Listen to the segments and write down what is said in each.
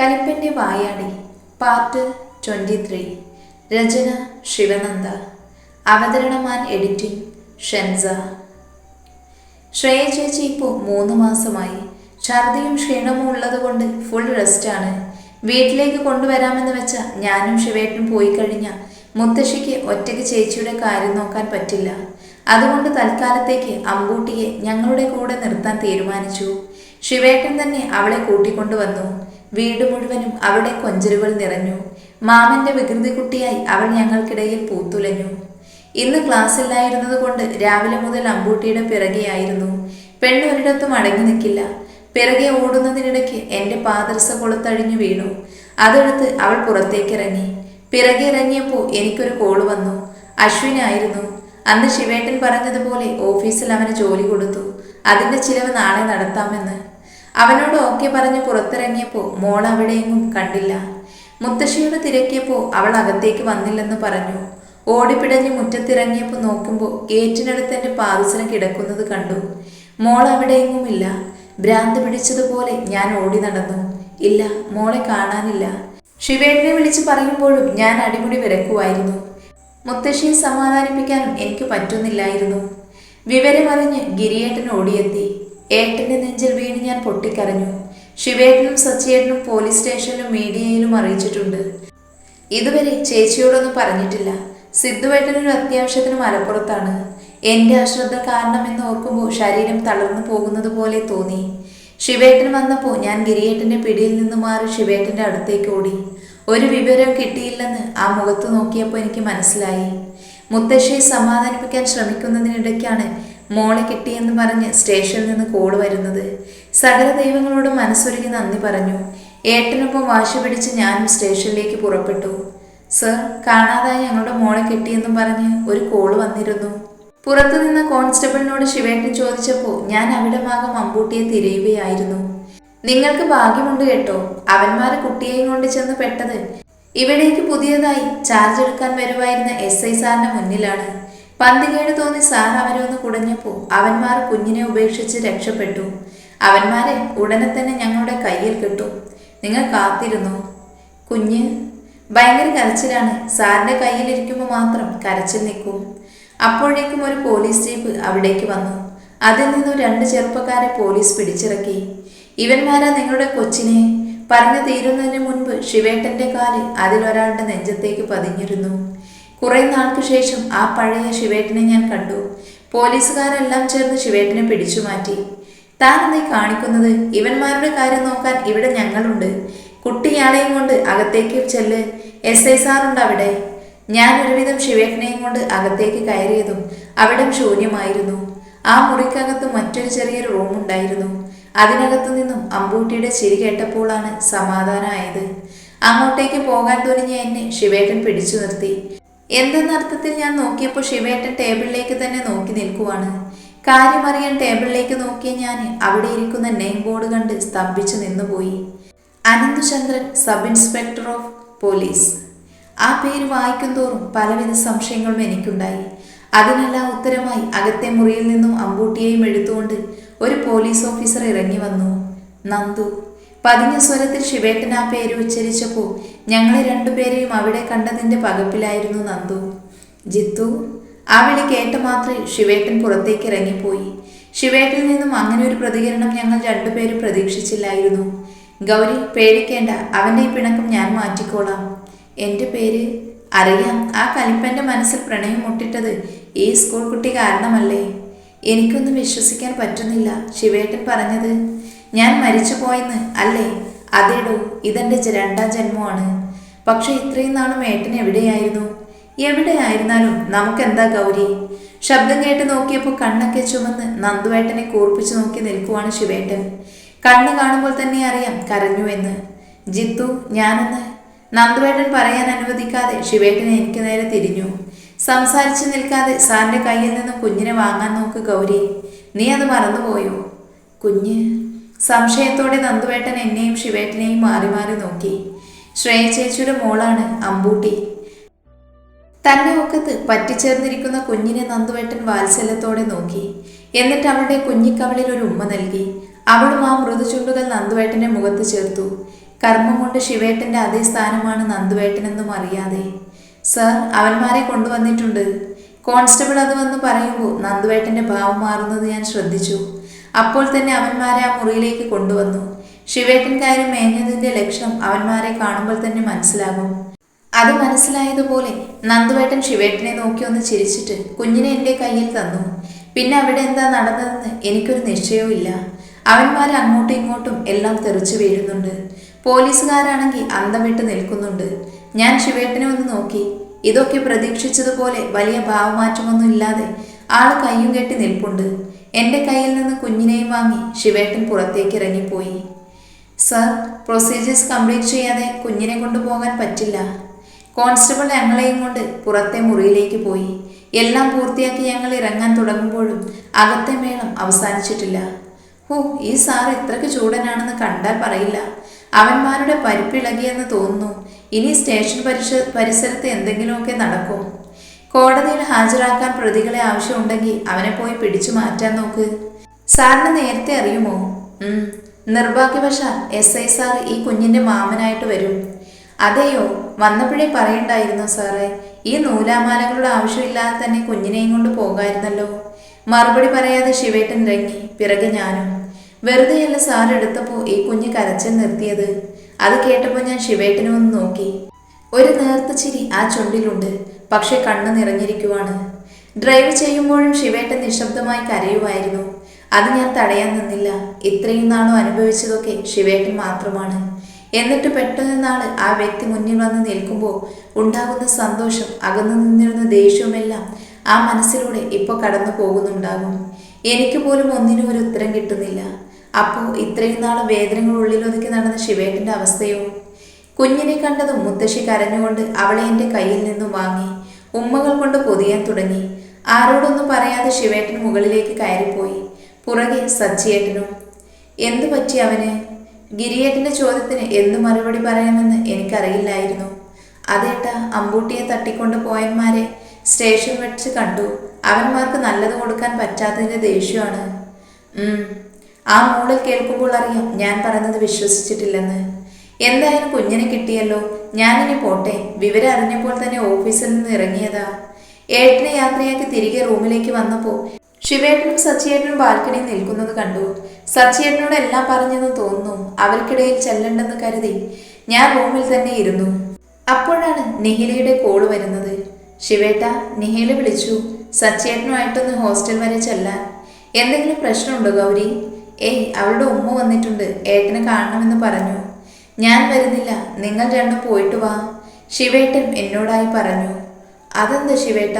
കലിപ്പന്റെ വായാടി part twenty three. രചന ശിവനന്ദ. അവതരണമാൻ എഡിറ്റിംഗ് ഷെൻസ. ശ്രേയ ചേച്ചി ഇപ്പോൾ മൂന്ന് മാസമായി. ഛർദിയും ക്ഷീണവും ഉള്ളതുകൊണ്ട് ഫുൾ റെസ്റ്റാണ് വീട്ടിലേക്ക് കൊണ്ടുവരാമെന്ന് വെച്ച ഞാനും ശിവേട്ടനും പോയി കഴിഞ്ഞാൽ മുത്തശ്ശിക്ക് ഒറ്റയ്ക്ക് ചേച്ചിയുടെ കാര്യം നോക്കാൻ പറ്റില്ല. അതുകൊണ്ട് തൽക്കാലത്തേക്ക് അമ്പൂട്ടിയെ ഞങ്ങളുടെ കൂടെ നിർത്താൻ തീരുമാനിച്ചു. ശിവേട്ടൻ തന്നെ അവളെ കൂട്ടിക്കൊണ്ടുവന്നു. വീട് മുഴുവനും അവളുടെ കൊഞ്ചലുകൾ നിറഞ്ഞു. മാമന്റെ വികൃതി കുട്ടിയായി അവൾ ഞങ്ങൾക്കിടയിൽ പൂത്തുലഞ്ഞു. ഇന്ന് ക്ലാസ്സില്ലായിരുന്നത് കൊണ്ട് രാവിലെ മുതൽ അമ്പൂട്ടിയുടെ പിറകെയായിരുന്നു പെണ്ണൊരിടത്തും അടങ്ങി നിൽക്കില്ല. പിറകെ ഓടുന്നതിനിടയ്ക്ക് എന്റെ പാദർസ കൊളുത്തഴിഞ്ഞു വീണു. അതെടുത്ത് അവൾ പുറത്തേക്ക് ഇറങ്ങി പിറകെ ഇറങ്ങിയപ്പോൾ എനിക്കൊരു കോൾ വന്നു. അശ്വിനായിരുന്നു അന്ന് ശിവേട്ടൻ പറഞ്ഞതുപോലെ ഓഫീസിൽ അവന് ജോലി കൊടുത്തു. അതിന്റെ ചിലവ് നാളെ നടത്താമെന്ന്. അവനോട് ഓക്കെ പറഞ്ഞ് പുറത്തിറങ്ങിയപ്പോൾ മോൾ അവിടെയെങ്ങും കണ്ടില്ല. മുത്തശ്ശിയോട് തിരക്കിയപ്പോൾ അവൾ അകത്തേക്ക് വന്നില്ലെന്ന് പറഞ്ഞു. ഓടിപ്പിടഞ്ഞ് മുറ്റത്തിറങ്ങിയപ്പോൾ നോക്കുമ്പോൾ ഗേറ്റിനടുത്ത് എന്റെ പാദസരം കിടക്കുന്നത് കണ്ടു. മോൾ അവിടെയെങ്ങുമില്ല ഭ്രാന്ത് പിടിച്ചതുപോലെ ഞാൻ ഓടി നടന്നു. ഇല്ല മോളെ കാണാനില്ല. ശിവേട്ടനെ വിളിച്ച് പറയുമ്പോഴും ഞാൻ അടിമുടി വിരക്കുമായിരുന്നു മുത്തശ്ശിയെ സമാധാനിപ്പിക്കാനും എനിക്ക് പറ്റുന്നില്ലായിരുന്നു. വിവരമറിഞ്ഞ് ഗിരിയേട്ടൻ ഓടിയെത്തി. ഏട്ടന്റെ നെഞ്ചിൽ വീണ് ഞാൻ പൊട്ടിക്കരഞ്ഞു. ശിവേട്ടനും സച്ചിയേട്ടനും പോലീസ് സ്റ്റേഷനിലും മീഡിയയിലും അറിയിച്ചിട്ടുണ്ട്. ഇതുവരെ ചേച്ചിയോടൊന്നും പറഞ്ഞിട്ടില്ല. സിദ്ധുവേട്ടനൊരു അത്യാവശ്യത്തിന് മലപ്പുറത്താണ്. എന്റെ അശ്രദ്ധ കാരണമെന്ന് ഓർക്കുമ്പോൾ ശരീരം തളർന്നു പോകുന്നത് പോലെ തോന്നി. ശിവേട്ടൻ വന്നപ്പോൾ ഞാൻ ഗിരിയേട്ടന്റെ പിടിയിൽ നിന്ന് മാറി ശിവേട്ടന്റെ അടുത്തേക്ക് ഓടി. ഒരു വിവരം കിട്ടിയില്ലെന്ന് ആ മുഖത്ത് നോക്കിയപ്പോൾ എനിക്ക് മനസ്സിലായി. മുത്തശ്ശിയെ സമാധാനിപ്പിക്കാൻ ശ്രമിക്കുന്നതിനിടയ്ക്കാണ് മോളെ കിട്ടിയെന്ന് പറഞ്ഞ് സ്റ്റേഷനിൽ നിന്ന് കോൾ വരുന്നത്. സകല ദൈവങ്ങളോട് മനസ്സൊരുക്കി നന്ദി പറഞ്ഞു. ഏട്ടനൊപ്പം വാശി പിടിച്ച് ഞാനും സ്റ്റേഷനിലേക്ക് പുറപ്പെട്ടു. സർ കാണാതായി ഞങ്ങളുടെ മോളെ കിട്ടിയെന്നും പറഞ്ഞ് ഒരു കോൾ വന്നിരുന്നു. പുറത്തു നിന്ന കോൺസ്റ്റബിളിനോട് ശിവേട്ടൻ ചോദിച്ചപ്പോൾ ഞാൻ അവിടമാകം അമ്പൂട്ടിയെ തിരയുകയായിരുന്നു. നിങ്ങൾക്ക് ഭാഗ്യമുണ്ട് കേട്ടോ. അവന്മാരെ കുട്ടിയെയും കൊണ്ട് ചെന്ന് പെട്ടത്. ഇവിടേക്ക് പുതിയതായി ചാർജ് എടുക്കാൻ വരുവായിരുന്ന എസ് ഐ സാറിന്റെ മുന്നിലാണ്. പന്തികേട് തോന്നി സാർ അവരെ ഒന്ന് കുടഞ്ഞപ്പോൾ അവന്മാർ കുഞ്ഞിനെ ഉപേക്ഷിച്ച് രക്ഷപ്പെട്ടു. അവന്മാരെ ഉടനെ തന്നെ ഞങ്ങളുടെ കയ്യിൽ കിട്ടും. നിങ്ങൾ കാത്തിരുന്നു? കുഞ്ഞ് ഭയങ്കര കരച്ചിലാണ്. സാറിന്റെ കയ്യിലിരിക്കുമ്പോൾ മാത്രം കരച്ചിൽ നിൽക്കും. അപ്പോഴേക്കും ഒരു പോലീസ് ജീപ്പ് അവിടേക്ക് വന്നു. അതിൽ നിന്നും രണ്ട് ചെറുപ്പക്കാരെ പോലീസ് പിടിച്ചിറക്കി. ഇവന്മാരാ നിങ്ങളുടെ കൊച്ചിനെ. പറഞ്ഞു തീരുന്നതിന് മുൻപ് ശിവേട്ടന്റെ കാൽ അതിലൊരാളുടെ നെഞ്ചത്തേക്ക് പതിഞ്ഞിരുന്നു. കുറെ നാൾക്ക് ശേഷം ആ പഴയ ശിവേട്ടനെ ഞാൻ കണ്ടു. പോലീസുകാരെല്ലാം ചേർന്ന് ശിവേട്ടനെ പിടിച്ചു മാറ്റി. താൻ നീ കാണിക്കുന്നത് ഇവന്മാരുടെ കാര്യം നോക്കാൻ ഇവിടെ ഞങ്ങളുണ്ട്. കുട്ടിയാളെയും കൊണ്ട് അകത്തേക്ക് ചെല്ല്. എസ് ഐ സാറുണ്ട് അവിടെ. ഞാൻ ഒരുവിധം ശിവേട്ടനെയും കൊണ്ട് അകത്തേക്ക് കയറിയതും അവിടം ശൂന്യമായിരുന്നു. ആ മുറിക്കകത്ത് മറ്റൊരു ചെറിയൊരു റൂം ഉണ്ടായിരുന്നു. അതിനകത്തു നിന്നും അമ്പൂട്ടിയുടെ ചിരി കേട്ടപ്പോഴാണ് സമാധാനമായത്. അങ്ങോട്ടേക്ക് പോകാൻ തുനിഞ്ഞ എന്നെ ശിവേട്ടൻ പിടിച്ചു നിർത്തി. എന്തെന്ന അർത്ഥത്തിൽ ഞാൻ നോക്കിയപ്പോൾ ശിവേട്ടൻ ടേബിളിലേക്ക് തന്നെ നോക്കി നിൽക്കുവാണ്. കാര്യമറിയാൻ ടേബിളിലേക്ക് നോക്കിയ ഞാൻ അവിടെ ഇരിക്കുന്ന നെയിം ബോർഡ് കണ്ട് സ്തംഭിച്ചു നിന്നുപോയി. Ananthachandran sub inspector of police. ആ പേര് വായിക്കും തോറും പലവിധ സംശയങ്ങളും എനിക്കുണ്ടായി. അതിനെല്ലാം ഉത്തരമായി അകത്തെ മുറിയിൽ നിന്നും അമ്പൂട്ടിയെയും എടുത്തുകൊണ്ട് ഒരു പോലീസ് ഓഫീസർ ഇറങ്ങി വന്നു. നന്ദു. പതിഞ്ഞ സ്വരത്തിൽ ശിവേട്ടൻ ആ പേര് ഉച്ചരിച്ചപ്പോൾ ഞങ്ങളെ രണ്ടുപേരെയും അവിടെ കണ്ടതിന്റെ പകപ്പിലായിരുന്നു നന്ദു. ജിത്തു ആ വിളി കേട്ട മാത്രമേ ശിവേട്ടൻ പുറത്തേക്ക് ഇറങ്ങിപ്പോയി. ശിവേട്ടിൽ നിന്നും അങ്ങനെ ഒരു പ്രതികരണം ഞങ്ങൾ രണ്ടുപേരും പ്രതീക്ഷിച്ചില്ലായിരുന്നു. ഗൗരി പേടിക്കേണ്ട അവന്റെ ഈ പിണക്കം ഞാൻ മാറ്റിക്കോളാം. എന്റെ പേര് അറിയാം. ആ കലിപ്പന്റെ മനസ്സിൽ പ്രണയം മുട്ടിട്ടത് ഈ സ്കൂൾ കുട്ടി കാരണമല്ലേ? എനിക്കൊന്നും വിശ്വസിക്കാൻ പറ്റുന്നില്ല. ശിവേട്ടൻ പറഞ്ഞത് ഞാൻ മരിച്ചു പോയെന്ന് അല്ലേ? അതേടോ ഇതെന്റെ രണ്ടാം ജന്മമാണ്. പക്ഷെ ഇത്രയും നാളും ഏട്ടൻ എവിടെയായിരുന്നു? എവിടെയായിരുന്നാലും നമുക്കെന്താ ഗൗരി? ശബ്ദം കേട്ട് നോക്കിയപ്പോൾ കണ്ണൊക്കെ ചുമന്ന് നന്ദുവേട്ടനെ കൂർപ്പിച്ചു നോക്കി നിൽക്കുവാണ് ശിവേട്ടൻ. കണ്ണ് കാണുമ്പോൾ തന്നെ അറിയാം കരഞ്ഞു എന്ന്. ജിത്തു ഞാനെന്ന്? നന്ദുവേട്ടൻ പറയാൻ അനുവദിക്കാതെ ശിവേട്ടനെ എനിക്ക് നേരെ തിരിഞ്ഞു. സംസാരിച്ചു നിൽക്കാതെ സാറിന്റെ കയ്യിൽ നിന്ന് കുഞ്ഞിനെ വാങ്ങാൻ നോക്ക് ഗൗരി. നീ അത് മറന്നുപോയോ? കുഞ്ഞ് സംശയത്തോടെ നന്ദുവേട്ടൻ എന്നെയും ശിവേട്ടനെയും മാറി മാറി നോക്കി. ശ്രേയ ചേച്ചിയുടെ മോളാണ് അമ്പൂട്ടി. തന്റെ ഒക്കത്ത് പറ്റിച്ചേർന്നിരിക്കുന്ന കുഞ്ഞിനെ നന്ദുവേട്ടൻ വാത്സല്യത്തോടെ നോക്കി. എന്നിട്ട് അവളുടെ കുഞ്ഞിക്കവളിൽ ഒരു ഉമ്മ നൽകി. അവളും ആ മൃദുചുണ്ടുകൾ നന്ദുവേട്ടന്റെ മുഖത്ത് ചേർത്തു. കർമ്മം കൊണ്ട് ശിവേട്ടന്റെ അതേ സ്ഥാനമാണ് നന്ദുവേട്ടനെന്നും അറിയാതെ. സർ അവന്മാരെ കൊണ്ടുവന്നിട്ടുണ്ട്. കോൺസ്റ്റബിൾ അത് വന്ന് പറയുമ്പോൾ നന്ദുവേട്ടന്റെ ഭാവം മാറുന്നത് ഞാൻ ശ്രദ്ധിച്ചു. അപ്പോൾ തന്നെ അവന്മാരെ ആ മുറിയിലേക്ക് കൊണ്ടുവന്നു. ശിവേട്ടൻ കാര്യം മേഞ്ഞതിന്റെ ലക്ഷണം അവന്മാരെ കാണുമ്പോൾ തന്നെ മനസ്സിലാകും. അത് മനസ്സിലായതുപോലെ നന്ദുവേട്ടൻ ശിവേട്ടനെ നോക്കി ഒന്ന് ചിരിച്ചിട്ട് കുഞ്ഞിനെ എന്റെ കയ്യിൽ തന്നു. പിന്നെ അവിടെ എന്താ നടന്നതെന്ന് എനിക്കൊരു നിശ്ചയവും ഇല്ല. അവന്മാർ അങ്ങോട്ടും ഇങ്ങോട്ടും എല്ലാം തെറിച്ചു വീഴുന്നുണ്ട്. പോലീസുകാരാണെങ്കിൽ അന്തം വിട്ട് നിൽക്കുന്നുണ്ട്. ഞാൻ ശിവേട്ടനെ ഒന്ന് നോക്കി. ഇതൊക്കെ പ്രതീക്ഷിച്ചതുപോലെ വലിയ ഭാവമാറ്റമൊന്നും ഇല്ലാതെ ആൾ കയ്യും കെട്ടി നിൽപ്പുണ്ട്. എന്റെ കയ്യിൽ നിന്ന് കുഞ്ഞിനെയും വാങ്ങി ശിവേട്ടൻ പുറത്തേക്ക് ഇറങ്ങിപ്പോയി സർ പ്രൊസീജിയേഴ്സ് കംപ്ലീറ്റ് ചെയ്യാതെ കുഞ്ഞിനെ കൊണ്ടുപോകാൻ പറ്റില്ല. കോൺസ്റ്റബിൾ ഞങ്ങളെയും കൊണ്ട് പുറത്തെ മുറിയിലേക്ക് പോയി. എല്ലാം പൂർത്തിയാക്കി ഞങ്ങൾ ഇറങ്ങാൻ തുടങ്ങുമ്പോഴും അകത്തെ മേളം അവസാനിച്ചിട്ടില്ല. ഹോ ഈ സാർ ഇത്രയ്ക്ക് ചൂടനാണെന്ന് കണ്ടാൽ പറയില്ല. അവന്മാരുടെ പരിപ്പിളകിയെന്ന് തോന്നുന്നു. ഇനി സ്റ്റേഷൻ പരിസ പരിസരത്ത് എന്തെങ്കിലുമൊക്കെ നടക്കും. കോടതിയിൽ ഹാജരാക്കാൻ പ്രതികളെ ആവശ്യമുണ്ടെങ്കിൽ അവനെ പോയി പിടിച്ചു മാറ്റാൻ നോക്ക്. സാറിന് നേരത്തെ അറിയുമോ. നിർഭാഗ്യവശാൽ എസ് ഐ സാർ ഈ കുഞ്ഞിന്റെ മാമനായിട്ട് വരും. അതെയോ? വന്നപ്പോഴേ പറയണ്ടായിരുന്നു സാറേ? ഈ നൂലാമാലകളുടെ ആവശ്യമില്ലാതെ തന്നെ കുഞ്ഞിനെയും കൊണ്ട് പോകായിരുന്നല്ലോ. മറുപടി പറയാതെ ശിവേട്ടൻ ഇറങ്ങി പിറകെ ഞാനും. വെറുതെയല്ല സാർ എടുത്തപ്പോൾ ഈ കുഞ്ഞ് കരച്ചിൽ നിർത്തിയത്. അത് കേട്ടപ്പോൾ ഞാൻ ശിവേട്ടനെ ഒന്ന് നോക്കി. ഒരു നേർത്ത ചിരി ആ ചുണ്ടിലുണ്ട്. പക്ഷെ കണ്ണു നിറഞ്ഞിരിക്കുവാണ്. ഡ്രൈവ് ചെയ്യുമ്പോഴും ശിവേട്ടൻ നിശബ്ദമായി കരയുമായിരുന്നു. അത് ഞാൻ തടയാൻ നിന്നില്ല. ഇത്രയും നാളും അനുഭവിച്ചതൊക്കെ ശിവേട്ടൻ മാത്രമാണ്. എന്നിട്ട് പെട്ടെന്നാണ് ആ വ്യക്തി മുന്നിൽ വന്ന് നിൽക്കുമ്പോൾ ഉണ്ടാകുന്ന സന്തോഷം അകന്നു നിന്നിരുന്ന ദേഷ്യവുമെല്ലാം ആ മനസ്സിലൂടെ ഇപ്പോൾ കടന്നു പോകുന്നുണ്ടാകും. എനിക്ക് പോലും ഒന്നിനും ഒരു ഉത്തരം കിട്ടുന്നില്ല. അപ്പോൾ ഇത്രയും നാൾ വേദനകൾ ഉള്ളിലൊതുക്കി നടന്ന ശിവേട്ടന്റെ അവസ്ഥയോ? കുഞ്ഞിനെ കണ്ടതും മുത്തശ്ശി കരഞ്ഞുകൊണ്ട് അവളെ എന്റെ കയ്യിൽ നിന്നും വാങ്ങി ഉമ്മകൾ കൊണ്ട് പൊതിയാൻ തുടങ്ങി. ആരോടൊന്നും പറയാതെ ശിവേട്ടൻ മുകളിലേക്ക് കയറിപ്പോയി. പുറകെ സജ്ജിയേട്ടനും എന്തു പറ്റി അവന്? ഗിരിയേട്ടന്റെ ചോദ്യത്തിന് എന്തു മറുപടി പറയാമെന്ന് എനിക്കറിയില്ലായിരുന്നു. അതേട്ട അമ്പൂട്ടിയെ തട്ടിക്കൊണ്ട് പോയന്മാരെ സ്റ്റേഷൻ വെച്ച് കണ്ടു. അവന്മാർക്ക് നല്ലത് കൊടുക്കാൻ പറ്റാത്തതിന്റെ ദേഷ്യമാണ്. ആ മൂളിൽ കേൾക്കുമ്പോൾ അറിയാം. ഞാൻ പറഞ്ഞത് വിശ്വസിച്ചിട്ടില്ലെന്ന്. എന്തായാലും കുഞ്ഞിനെ കിട്ടിയല്ലോ. ഞാനിനി പോട്ടെ. വിവരം അറിഞ്ഞപ്പോൾ തന്നെ ഓഫീസിൽ നിന്ന് ഇറങ്ങിയതാ. ഏട്ടനെ യാത്രയാക്കി തിരികെ റൂമിലേക്ക് വന്നപ്പോൾ ശിവേട്ടനും സച്ചിയേട്ടനും ബാൽക്കണിയിൽ നിൽക്കുന്നത് കണ്ടു. സച്ചിയേട്ടനോട് എല്ലാം പറഞ്ഞെന്ന് തോന്നുന്നു. അവർക്കിടയിൽ ചെല്ലണ്ടെന്ന് കരുതി ഞാൻ റൂമിൽ തന്നെ ഇരുന്നു. അപ്പോഴാണ് നിഹിലയുടെ കോൾ വരുന്നത്. ശിവേട്ട നിഹില വിളിച്ചു. സച്ചിയേട്ടനുമായിട്ടൊന്ന് ഹോസ്റ്റൽ വരെ ചെല്ലാൻ. എന്തെങ്കിലും പ്രശ്നമുണ്ടോ ഗൗരി? ഏയ് അവളുടെ ഉമ്മ വന്നിട്ടുണ്ട്. ഏട്ടനെ കാണണമെന്ന് പറഞ്ഞു. ഞാൻ വരുന്നില്ല. നിങ്ങൾ രണ്ടും പോയിട്ട് വാ. ശിവേട്ടൻ എന്നോടായി പറഞ്ഞു. അതെന്ത് ശിവേട്ട?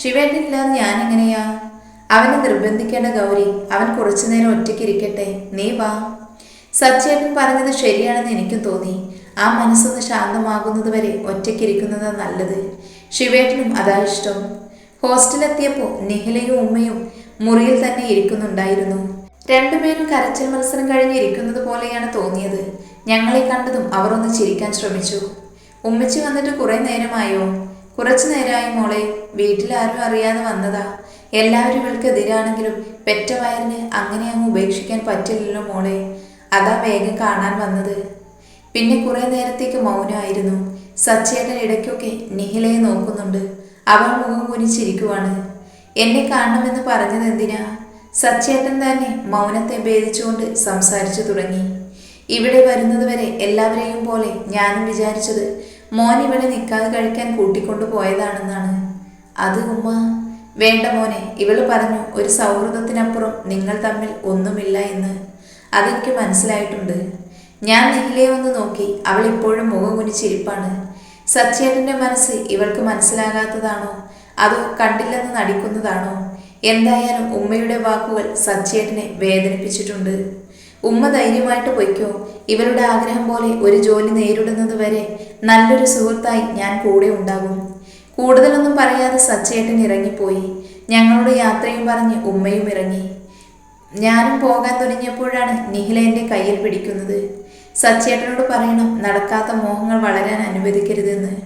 ശിവേട്ടൻ ഇല്ലാതെ ഞാൻ എങ്ങനെയാ അവനെ നിർബന്ധിക്കേണ്ട ഗൗരി അവൻ കുറച്ചു നേരം ഒറ്റയ്ക്കിരിക്കട്ടെ നീ വാ. സച്ചേട്ടൻ പറഞ്ഞത് ശരിയാണെന്ന് എനിക്കും തോന്നി. ആ മനസ്സൊന്ന് ശാന്തമാകുന്നത് വരെ ഒറ്റയ്ക്കിരിക്കുന്നത് നല്ലത്. ശിവേട്ടനും അതാ ഇഷ്ടം. ഹോസ്റ്റലെത്തിയപ്പോൾ നിഹിലയും ഉമ്മയും മുറിയിൽ തന്നെ ഇരിക്കുന്നുണ്ടായിരുന്നു. രണ്ടുപേരും കരച്ചിൽ മത്സരം കഴിഞ്ഞ് ഇരിക്കുന്നത് പോലെയാണ് തോന്നിയത്. ഞങ്ങളെ കണ്ടതും അവർ ഒന്ന് ചിരിക്കാൻ ശ്രമിച്ചു. ഉമ്മച്ചി വന്നിട്ട് കുറേ നേരമായോ? കുറച്ചു നേരമായി മോളെ വീട്ടിലാരും അറിയാതെ വന്നതാ. എല്ലാവരും ഇവൾക്കെതിരാണെങ്കിലും പെറ്റ വയറിന് അങ്ങനെ അങ്ങ് ഉപേക്ഷിക്കാൻ പറ്റില്ലല്ലോ മോളെ. അതാ വേഗം കാണാൻ വന്നത്. പിന്നെ കുറെ നേരത്തേക്ക് മൗനമായിരുന്നു സച്ചേട്ടൻ ഇടയ്ക്കൊക്കെ നിഹിലയെ നോക്കുന്നുണ്ട്. അവൾ മുഖം കുനിച്ചിരിക്കുവാണ് എന്നെ കാണണമെന്ന് പറഞ്ഞത് എന്തിനാ സച്ചേട്ടൻ തന്നെ മൗനത്തെ ഭേദിച്ചുകൊണ്ട് സംസാരിച്ചു തുടങ്ങി. ഇവിടെ വരുന്നതുവരെ എല്ലാവരെയും പോലെ ഞാനും വിചാരിച്ചത് മോൻ ഇവിടെ നിൽക്കാതെ കഴിക്കാൻ കൂട്ടിക്കൊണ്ടു പോയതാണെന്നാണ് അത് ഉമ്മ വേണ്ട മോനെ ഇവൾ പറഞ്ഞു ഒരു സൗഹൃദത്തിനപ്പുറം നിങ്ങൾ തമ്മിൽ ഒന്നുമില്ല എന്ന്. അതെനിക്ക് മനസ്സിലായിട്ടുണ്ട്. ഞാൻ നിഹിലെ ഒന്ന് നോക്കി അവൾ ഇപ്പോഴും മുഖം കുനിച്ചിരിപ്പാണ് സച്ചേട്ടന്റെ മനസ്സ് ഇവൾക്ക് മനസ്സിലാകാത്തതാണോ? അതോ കണ്ടില്ലെന്ന് നടിക്കുന്നതാണോ? എന്തായാലും ഉമ്മയുടെ വാക്കുകൾ സച്ചേട്ടനെ വേദനിപ്പിച്ചിട്ടുണ്ട്. ഉമ്മ ധൈര്യമായിട്ട് പൊയ്ക്കോ. ഇവരുടെ ആഗ്രഹം പോലെ ഒരു ജോലി നേരിടുന്നത് വരെ നല്ലൊരു സുഹൃത്തായി ഞാൻ കൂടെ ഉണ്ടാകും. കൂടുതലൊന്നും പറയാതെ സച്ചേട്ടൻ ഇറങ്ങിപ്പോയി. ഞങ്ങളുടെ യാത്രയും പറഞ്ഞ് ഉമ്മയും ഇറങ്ങി. ഞാനും പോകാൻ തുടങ്ങിയപ്പോഴാണ് നിഹില എന്റെ കയ്യിൽ പിടിക്കുന്നത്. സച്ചേട്ടനോട് പറയണം നടക്കാത്ത മോഹങ്ങൾ വളരാൻ അനുവദിക്കരുതെന്ന്.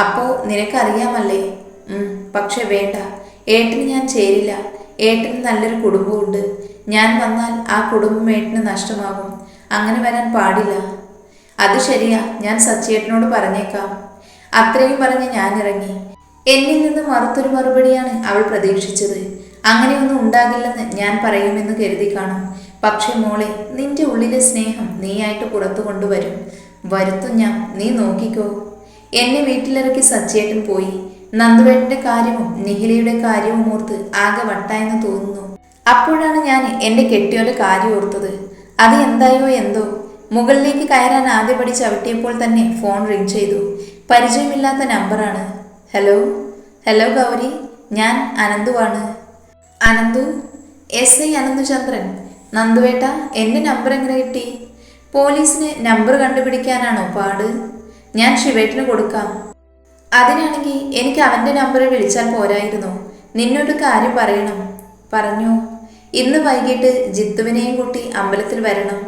അപ്പോ നിനക്കറിയാമല്ലേ? പക്ഷെ വേണ്ട. ഏട്ടന് ഞാൻ ചേരില്ല. ഏട്ടന് നല്ലൊരു കുടുംബമുണ്ട് ഞാൻ വന്നാൽ ആ കുടുംബമേട്ടിന് നഷ്ടമാകും. അങ്ങനെ വരാൻ പാടില്ല. അത് ശരിയാ ഞാൻ സച്ചിയേട്ടനോട് പറഞ്ഞേക്കാം. അത്രയും പറഞ്ഞ് ഞാൻ ഇറങ്ങി എന്നിൽ നിന്ന് മറുത്തൊരു മറുപടിയാണ് അവൾ പ്രതീക്ഷിച്ചത്. അങ്ങനെയൊന്നും ഉണ്ടാകില്ലെന്ന് ഞാൻ പറയുമെന്ന് കരുതി കാണും. പക്ഷേ മോളെ നിന്റെ ഉള്ളിലെ സ്നേഹം നീയായിട്ട് പുറത്തു കൊണ്ടുവരും. വരുത്തും ഞാൻ നീ നോക്കിക്കോ. എന്നെ വീട്ടിലിറക്കി സച്ചിയേട്ടൻ പോയി. നന്ദുവേട്ടന്റെ കാര്യവും നിഹിലയുടെ കാര്യവും ഓർത്ത് ആകെ വട്ടായെന്ന് തോന്നുന്നു. അപ്പോഴാണ് ഞാൻ എന്റെ കെട്ടിയോന്റെ കാര്യം ഓർത്തത്. അത് എന്തായോ എന്തോ. മുകളിലേക്ക് കയറാൻ ആദ്യപടി ചവിട്ടിയപ്പോൾ തന്നെ ഫോൺ റിംഗ് ചെയ്തു. പരിചയമില്ലാത്ത നമ്പറാണ്. ഹലോ? ഹലോ ഗൗരി. ഞാൻ അനന്തുവാണ്. അനന്തു? Yes I Ananthuchandran. നന്ദുവേട്ട എന്റെ നമ്പർ എങ്ങനെ കിട്ടി? പോലീസിന് നമ്പർ കണ്ടുപിടിക്കാനാണോ പാട്? ഞാൻ ശിവേട്ടിന് കൊടുക്കാം. അതിനാണെങ്കിൽ എനിക്ക് അവന്റെ നമ്പറിൽ വിളിച്ചാൽ പോരായിരുന്നു. നിന്നോട് കാര്യം പറയണം. പറഞ്ഞു? ഇന്ന് വൈകിട്ട് ജിത്തുവിനെയും കൂട്ടി അമ്പലത്തിൽ വരണം.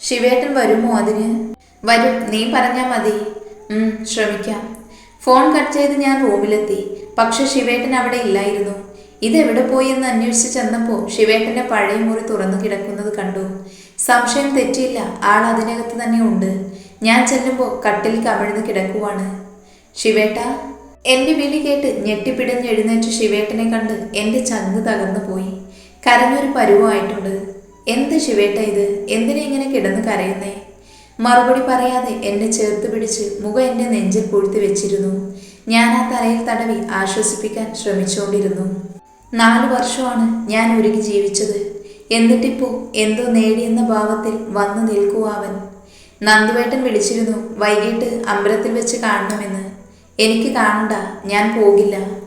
ശിവേട്ടൻ വരുമോ അതിന്? വരും. നീ പറഞ്ഞാൽ മതി. ശ്രമിക്കാം. ഫോൺ കട്ട് ചെയ്ത് ഞാൻ റൂമിലെത്തി. പക്ഷെ ശിവേട്ടൻ അവിടെ ഇല്ലായിരുന്നു. ഇതെവിടെ പോയി എന്ന് അന്വേഷിച്ച് ചെന്നപ്പോൾ ശിവേട്ടന്റെ പഴയ മുറി തുറന്നു കിടക്കുന്നത് കണ്ടു. സംശയം തെറ്റിയില്ല. ആൾ അതിനകത്ത് തന്നെ ഉണ്ട്. ഞാൻ ചെല്ലുമ്പോൾ കട്ടിൽ കമിഴ്ന്ന് കിടക്കുവാണ്. ശിവേട്ട എന്റെ വിളി കേട്ട് ഞെട്ടിപ്പിടഞ്ഞ് എഴുന്നേറ്റ് ശിവേട്ടനെ കണ്ട് എന്റെ ചങ്ക് തകർന്നു പോയി കരഞ്ഞൊരു പരുവമായിട്ടുണ്ട് എന്ത് ശിവേട്ട ഇത്? എന്തിനെ ഇങ്ങനെ കിടന്ന് കരയുന്നേ? മറുപടി പറയാതെ എന്നെ ചേർത്ത് പിടിച്ച് മുഖം എന്റെ നെഞ്ചിൽ പൂഴ്ത്തി വെച്ചിരുന്നു. ഞാൻ ആ തലയിൽ തടവി ആശ്വസിപ്പിക്കാൻ ശ്രമിച്ചുകൊണ്ടിരുന്നു നാലു വർഷമാണ് ഞാൻ ഒരുങ്ങി ജീവിച്ചത്. എന്നിട്ടിപ്പോ എന്തോ നേടിയെന്ന ഭാവത്തിൽ വന്നു നിൽക്കുവാവൻ നന്ദുവേട്ടൻ വിളിച്ചിരുന്നു വൈകിട്ട് അമ്പലത്തിൽ വെച്ച് കാണണമെന്ന്. എനിക്ക് കാണണ്ട ഞാൻ പോകില്ല.